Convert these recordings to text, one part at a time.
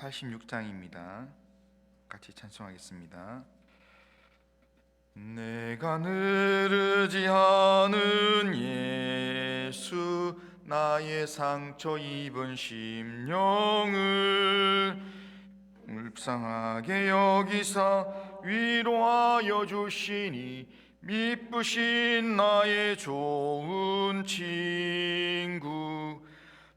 86장입니다. 같이 찬송하겠습니다. 내가 늘 의지하는 예수 나의 상처 입은 심령을 불쌍하게 여기사 위로하여 주시니 미쁘신 나의 좋은 친구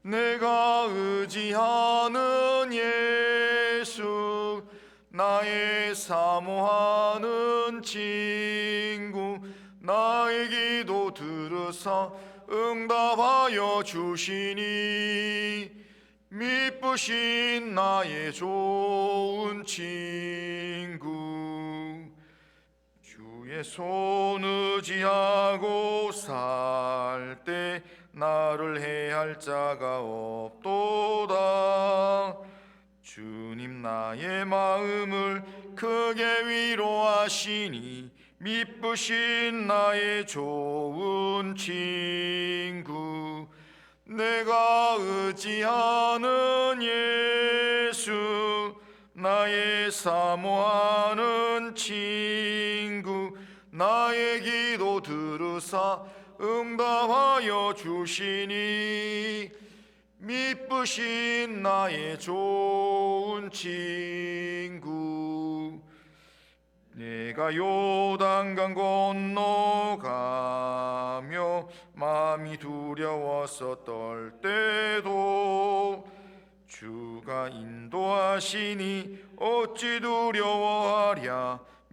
내가 의지하는 예수 나의 사모하는 친구 나의 기도 들으사 응답하여 주시니 미쁘신 나의 좋은 친구 주의 손 의지하고 살때 나를 해할 자가 없도다. 주님 나의 마음을 크게 위로하시니 미쁘신 나의 좋은 친구 내가 의지하는 예수 나의 사모하는 친구 나의 기도 들으사 응답하여 주시니 미쁘신 나의 좋은 친구. 내가 요단강 건너가며 마음이 두려워서 떨 때도 주가 인도하시니 어찌 두려워하랴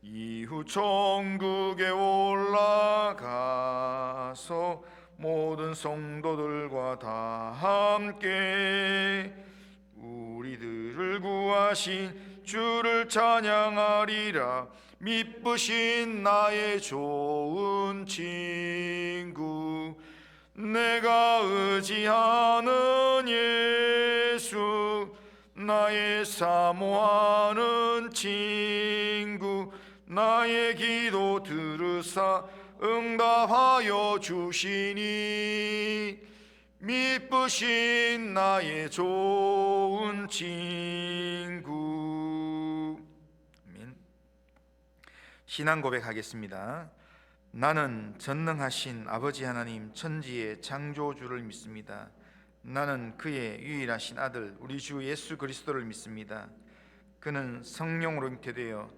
이후 천국에 올라가서 모든 성도들과 다 함께 우리들을 구하신 주를 찬양하리라. 미쁘신 나의 좋은 친구 내가 의지하는 예수 나의 사모하는 친구 나의 기도 들으사 응답하여 주시니 미쁘신 나의 좋은 친구 아멘. 신앙 고백하겠습니다. 나는 전능하신 아버지 하나님 천지의 창조주를 믿습니다. 나는 그의 유일하신 아들 우리 주 예수 그리스도를 믿습니다. 그는 성령으로 잉태되어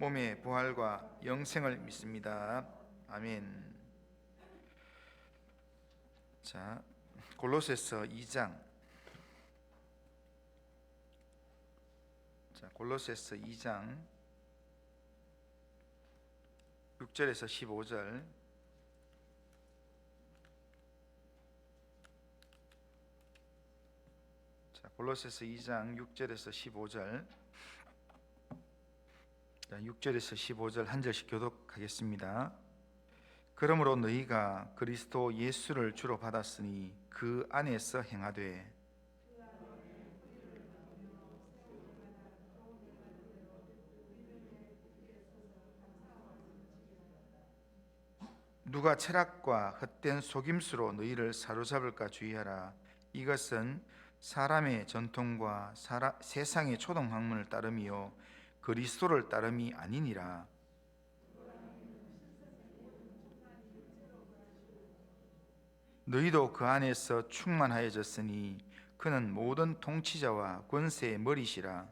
몸의 부활과 영생을 믿습니다. 아멘. 자, 골로새서 2장. 자, 골로새서 2장 6절에서 15절. 자, 골로새서 2장 6절에서 15절. 자, 6절에서 15절 한 절씩 교독하겠습니다. 그러므로 너희가 그리스도 예수를 주로 받았으니 그 안에서 행하되 누가 철학과 헛된 속임수로 너희를 사로잡을까 주의하라. 이것은 사람의 전통과 사라, 세상의 초동 학문을 따름이요 그리스도를 따름이 아니니라. 너희도 그 안에서 충만하여졌으니 그는 모든 통치자와 권세의 머리시라.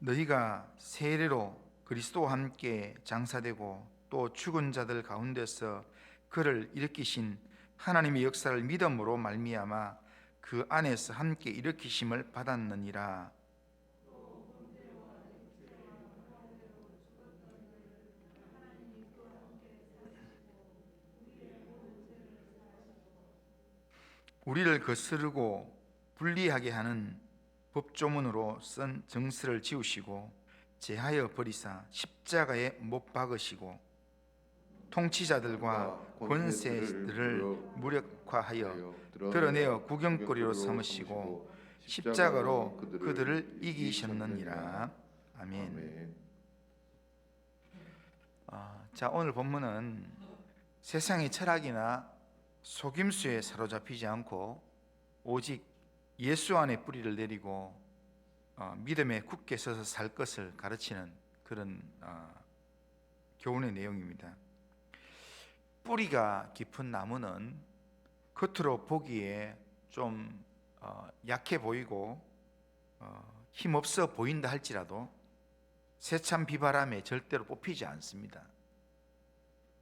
너희가 세례로 그리스도와 함께 장사되고 또 죽은 자들 가운데서 그를 일으키신 하나님의 역사를 믿음으로 말미암아 그 안에서 함께 일으키심을 받았느니라. 우리를 거스르고 불리하게 하는 법조문으로 쓴 정서를 지우시고 제하여 버리사 십자가에 못 박으시고 통치자들과 권세들을 무력화하여 드러내어 구경거리로 삼으시고 십자가로 그들을 이기셨느니라. 아멘. 아멘. 아, 자 오늘 본문은 세상의 철학이나 속임수에 사로잡히지 않고 오직 예수 안에 뿌리를 내리고 어, 믿음에 굳게 서서 살 것을 가르치는 그런 어, 교훈의 내용입니다. 뿌리가 깊은 나무는 겉으로 보기에 좀 어, 약해 보이고 어, 힘없어 보인다 할지라도 세찬 비바람에 절대로 뽑히지 않습니다.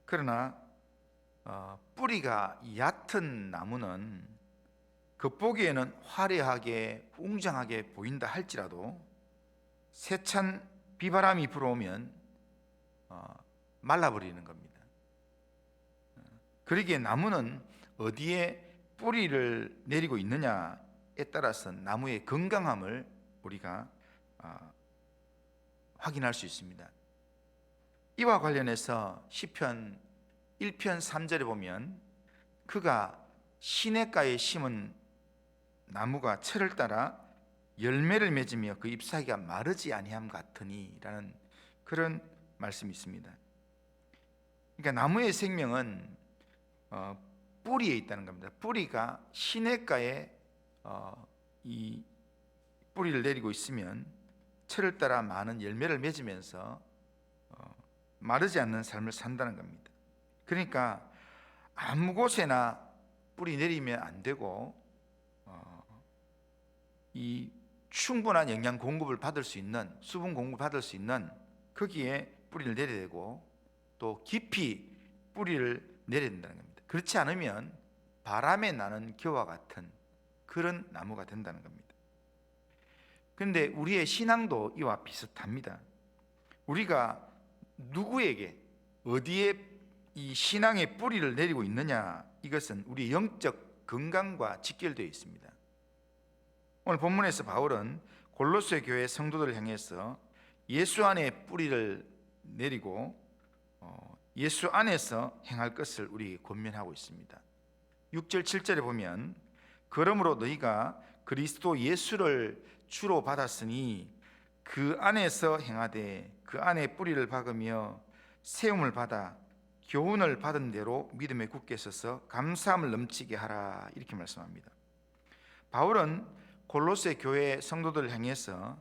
그러나 어, 뿌리가 얕은 나무는 겉보기에는 화려하게 웅장하게 보인다 할지라도 세찬 비바람이 불어오면 어, 말라버리는 겁니다. 어, 그러기에 나무는 어디에 뿌리를 내리고 있느냐에 따라서 나무의 건강함을 우리가 어, 확인할 수 있습니다. 이와 관련해서 시편 1편 3절에 보면 그가 시냇가에 심은 나무가 철을 따라 열매를 맺으며 그 잎사귀가 마르지 아니함 같으니라는 그런 말씀이 있습니다. 그러니까 나무의 생명은 어, 뿌리에 있다는 겁니다. 뿌리가 시냇가에 어, 이 뿌리를 내리고 있으면 철을 따라 많은 열매를 맺으면서 어, 마르지 않는 삶을 산다는 겁니다. 그러니까 아무 곳에나 뿌리 내리면 안 되고 어, 이 충분한 영양 공급을 받을 수 있는 수분 공급을 받을 수 있는 거기에 뿌리를 내려야 되고 또 깊이 뿌리를 내려야 된다는 겁니다. 그렇지 않으면 바람에 나는 겨와 같은 그런 나무가 된다는 겁니다. 그런데 우리의 신앙도 이와 비슷합니다. 우리가 누구에게 어디에 이 신앙의 뿌리를 내리고 있느냐 이것은 우리 영적 건강과 직결되어 있습니다. 오늘 본문에서 바울은 골로새 교회 성도들을 향해서 예수 안에 뿌리를 내리고 어, 예수 안에서 행할 것을 우리 권면하고 있습니다. 6절 7절에 보면 그러므로 너희가 그리스도 예수를 주로 받았으니 그 안에서 행하되 그 안에 뿌리를 박으며 세움을 받아 교훈을 받은 대로 믿음에 굳게 서서 감사함을 넘치게 하라 이렇게 말씀합니다. 바울은 골로새 교회 성도들을 향해서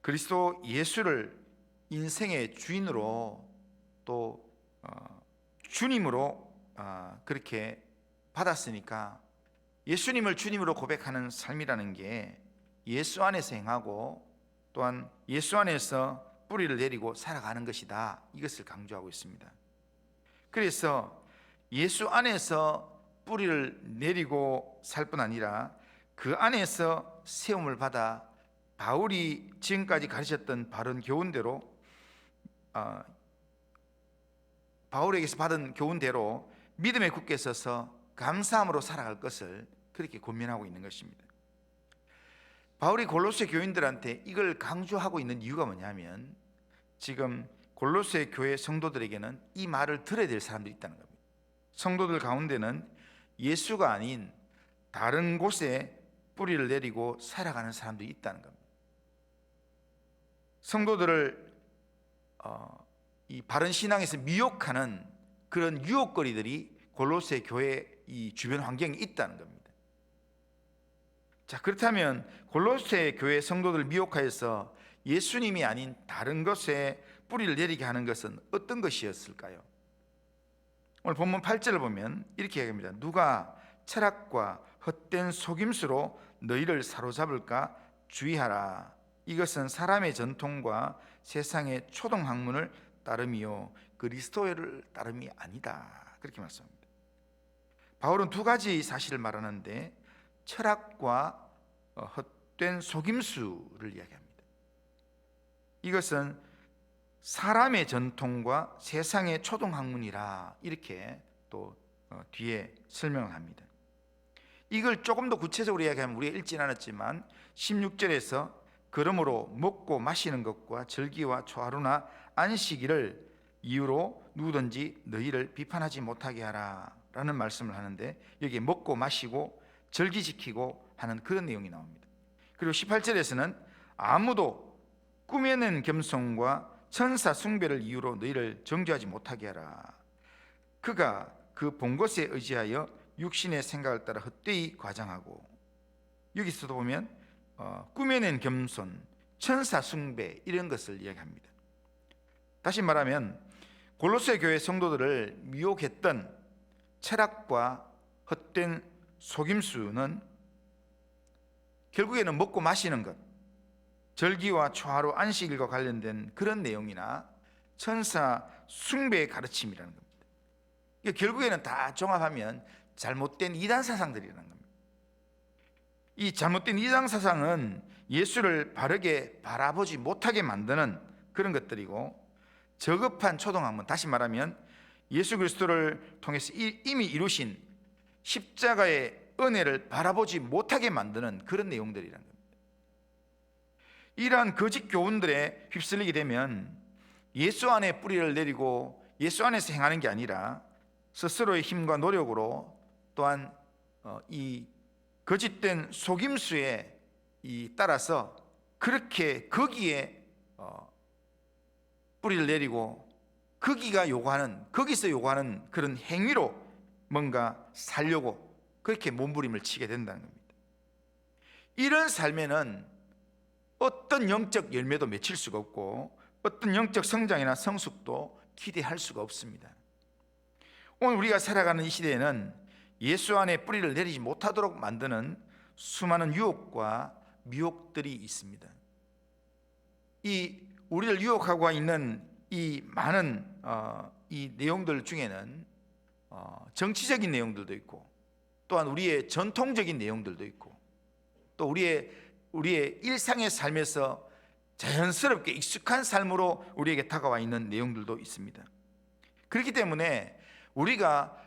그리스도 예수를 인생의 주인으로 또 어, 주님으로 어, 그렇게 받았으니까 예수님을 주님으로 고백하는 삶이라는 게 예수 안에서 행하고 또한 예수 안에서 뿌리를 내리고 살아가는 것이다. 이것을 강조하고 있습니다. 그래서 예수 안에서 뿌리를 내리고 살 뿐 아니라 그 안에서 세움을 받아 바울이 지금까지 가르쳤던 바른 교훈대로 어, 바울에게서 받은 교훈대로 믿음에 굳게 서서 감사함으로 살아갈 것을 그렇게 고민하고 있는 것입니다. 바울이 골로새 교인들한테 이걸 강조하고 있는 이유가 뭐냐면 지금 골로새 교회 성도들에게는 이 말을 들어야 될 사람들이 있다는 겁니다. 성도들 가운데는 예수가 아닌 다른 곳에 뿌리를 내리고 살아가는 사람들이 있다는 겁니다. 성도들을 어, 이 바른 신앙에서 미혹하는 그런 유혹거리들이 골로새 교회 이 주변 환경에 있다는 겁니다. 자 그렇다면 골로새 교회 성도들 미혹하여서 예수님이 아닌 다른 것에 뿌리를 내리게 하는 것은 어떤 것이었을까요? 오늘 본문 8절을 보면 이렇게 얘기합니다. 누가 철학과 헛된 속임수로 너희를 사로잡을까 주의하라 이것은 사람의 전통과 세상의 초동 학문을 따름이요 그리스도를 따름이 아니다. 그렇게 말씀합니다. 바울은 두 가지 사실을 말하는데 철학과 어, 헛된 속임수를 이야기합니다. 이것은 사람의 전통과 세상의 초동 학문이라 이렇게 또 어, 뒤에 설명을 합니다. 이걸 조금 더 구체적으로 이야기하면 우리가 읽진 않았지만 16절에서 그러므로 먹고 마시는 것과 절기와 초하루나 안식일을 이유로 누구든지 너희를 비판하지 못하게 하라 라는 말씀을 하는데 여기에 먹고 마시고 절기 지키고 하는 그런 내용이 나옵니다. 그리고 18절에서는 아무도 꾸며낸 겸손과 천사 숭배를 이유로 너희를 정죄하지 못하게 하라. 그가 그 본 것에 의지하여 육신의 생각을 따라 헛되이 과장하고 여기서도 보면 어, 꾸며낸 겸손, 천사 숭배 이런 것을 이야기합니다. 다시 말하면 골로새 교회 성도들을 미혹했던 철학과 헛된 속임수는 결국에는 먹고 마시는 것, 절기와 초하루 안식일과 관련된 그런 내용이나 천사 숭배의 가르침이라는 겁니다. 결국에는 다 종합하면 잘못된 이단 사상들이라는 겁니다. 이 잘못된 이단 사상은 예수를 바르게 바라보지 못하게 만드는 그런 것들이고 저급한 초동학문 다시 말하면 예수 그리스도를 통해서 이- 이미 이루신 십자가의 은혜를 바라보지 못하게 만드는 그런 내용들이라는 겁니다. 이러한 거짓 교훈들에 휩쓸리게 되면 예수 안에 뿌리를 내리고 예수 안에서 행하는 게 아니라 스스로의 힘과 노력으로 또한 어, 이 거짓된 속임수에 이 따라서 그렇게 거기에 어, 뿌리를 내리고 거기가 요구하는 거기서 요구하는 그런 행위로 뭔가 살려고 그렇게 몸부림을 치게 된다는 겁니다. 이런 삶에는 어떤 영적 열매도 맺힐 수가 없고 어떤 영적 성장이나 성숙도 기대할 수가 없습니다. 오늘 우리가 살아가는 이 시대에는 예수 안에 뿌리를 내리지 못하도록 만드는 수많은 유혹과 미혹들이 있습니다. 이 우리를 유혹하고 있는 이 많은 어, 이 내용들 중에는 어, 정치적인 내용들도 있고 또한 우리의 전통적인 내용들도 있고 또 우리의 우리의 일상의 삶에서 자연스럽게 익숙한 삶으로 우리에게 다가와 있는 내용들도 있습니다. 그렇기 때문에 우리가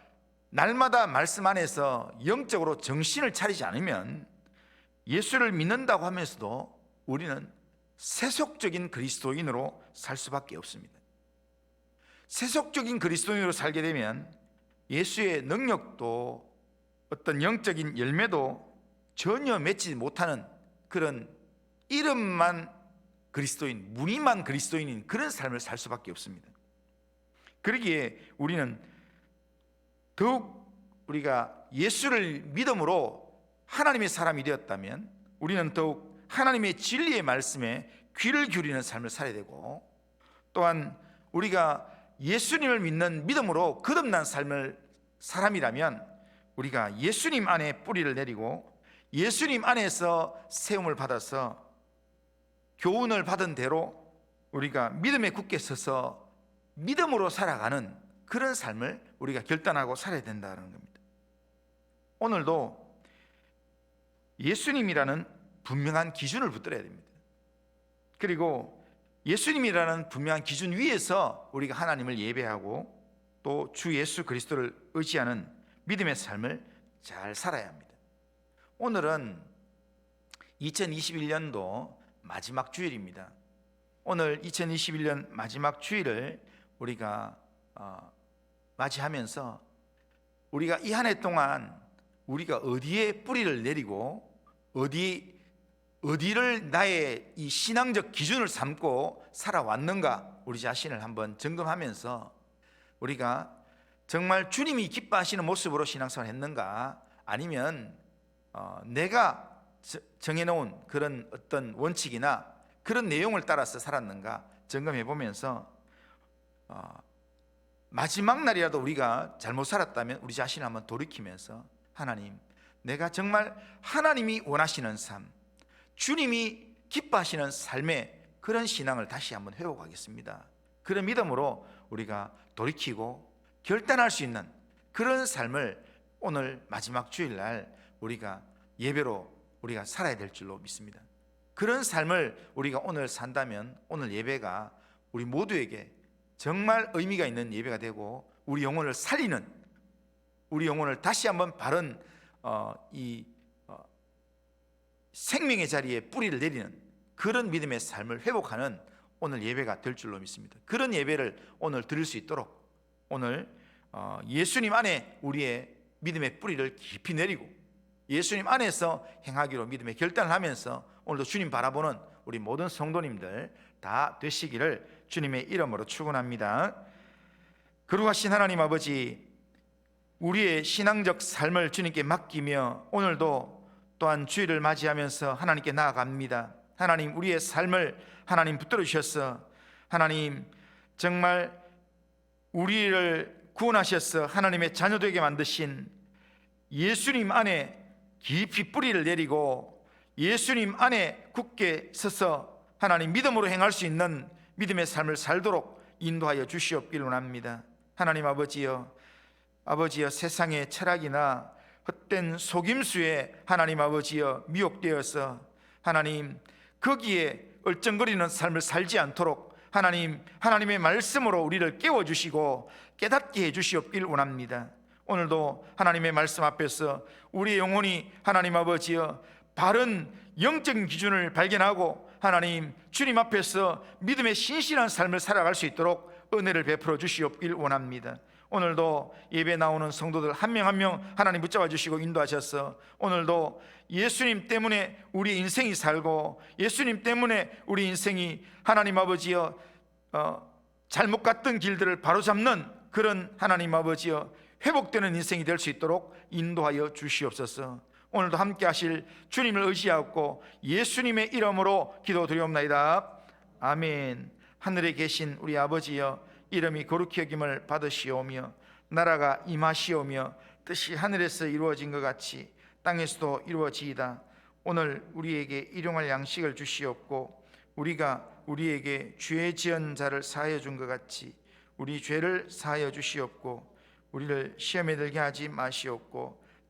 날마다 말씀 안에서 영적으로 정신을 차리지 않으면 예수를 믿는다고 하면서도 우리는 세속적인 그리스도인으로 살 수밖에 없습니다. 세속적인 그리스도인으로 살게 되면 예수의 능력도 어떤 영적인 열매도 전혀 맺지 못하는 그런 이름만 그리스도인, 무늬만 그리스도인인 그런 삶을 살 수밖에 없습니다. 그러기에 우리는 더욱 우리가 예수를 믿음으로 하나님의 사람이 되었다면 우리는 더욱 하나님의 진리의 말씀에 귀를 기울이는 삶을 살아야 되고 또한 우리가 예수님을 믿는 믿음으로 거듭난 삶을 사람이라면 우리가 예수님 안에 뿌리를 내리고 예수님 안에서 세움을 받아서 교훈을 받은 대로 우리가 믿음에 굳게 서서 믿음으로 살아가는 그런 삶을 우리가 결단하고 살아야 된다는 겁니다. 오늘도 예수님이라는 분명한 기준을 붙들어야 됩니다. 그리고 예수님이라는 분명한 기준 위에서 우리가 하나님을 예배하고 또 주 예수 그리스도를 의지하는 믿음의 삶을 잘 살아야 합니다. 오늘은 2021년도 마지막 주일입니다. 오늘 2021년 마지막 주일을 우리가 어, 맞이하면서 우리가 이 한 해 동안 우리가 어디에 뿌리를 내리고 어디 어디를 나의 이 신앙적 기준을 삼고 살아왔는가 우리 자신을 한번 점검하면서 우리가 정말 주님이 기뻐하시는 모습으로 신앙생활 했는가 아니면 어, 내가 저- 정해놓은 그런 어떤 원칙이나 그런 내용을 따라서 살았는가 점검해 보면서 어, 마지막 날이라도 우리가 잘못 살았다면 우리 자신을 한번 돌이키면서 하나님 내가 정말 하나님이 원하시는 삶 주님이 기뻐하시는 삶의 그런 신앙을 다시 한번 회복하겠습니다. 그런 믿음으로 우리가 돌이키고 결단할 수 있는 그런 삶을 오늘 마지막 주일날 우리가 예배로 우리가 살아야 될 줄로 믿습니다. 그런 삶을 우리가 오늘 산다면 오늘 예배가 우리 모두에게 정말 의미가 있는 예배가 되고 우리 영혼을 살리는 우리 영혼을 다시 한번 바른 어, 이 어, 생명의 자리에 뿌리를 내리는 그런 믿음의 삶을 회복하는 오늘 예배가 될 줄로 믿습니다. 그런 예배를 오늘 드릴 수 있도록 오늘 어, 예수님 안에 우리의 믿음의 뿌리를 깊이 내리고 예수님 안에서 행하기로 믿음의 결단을 하면서 오늘도 주님 바라보는 우리 모든 성도님들 다 되시기를 주님의 이름으로 축원합니다. 거룩하신 하나님 아버지 우리의 신앙적 삶을 주님께 맡기며 오늘도 또한 주일을 맞이하면서 하나님께 나아갑니다. 하나님 우리의 삶을 하나님 붙들어 주셔서 하나님 정말 우리를 구원하셔서 하나님의 자녀되게 만드신 예수님 안에 깊이 뿌리를 내리고 예수님 안에 굳게 서서 하나님 믿음으로 행할 수 있는 믿음의 삶을 살도록 인도하여 주시옵길 원합니다. 하나님 아버지여 아버지여 세상의 철학이나 헛된 속임수에 하나님 아버지여 미혹되어서 하나님 거기에 얼쩡거리는 삶을 살지 않도록 하나님 하나님의 말씀으로 우리를 깨워 주시고 깨닫게 해 주시옵길 원합니다. 오늘도 하나님의 말씀 앞에서 우리의 영혼이 하나님 아버지여 바른 영적인 기준을 발견하고 하나님 주님 앞에서 믿음의 신실한 삶을 살아갈 수 있도록 은혜를 베풀어 주시옵길 원합니다. 오늘도 예배 나오는 성도들 한 명 한 명 하나님 붙잡아 주시고 인도하셔서 오늘도 예수님 때문에 우리 인생이 살고 예수님 때문에 우리 인생이 하나님 아버지여 어, 잘못 갔던 길들을 바로잡는 그런 하나님 아버지여 회복되는 인생이 될 수 있도록 인도하여 주시옵소서. 오늘도 함께 하실 주님을 의지하고 예수님의 이름으로 기도드리옵나이다. 아멘. 하늘에 계신 우리 아버지여 이름이 거룩히 여김을 받으시오며 나라가 임하시오며 뜻이 하늘에서 이루어진 것 같이 땅에서도 이루어지이다. 오늘 우리에게 일용할 양식을 주시옵고 우리가 우리에게 죄 지은 자를 사하여 준 것 같이 우리 죄를 사하여 주시옵고 우리를 시험에 들게 하지 마시옵고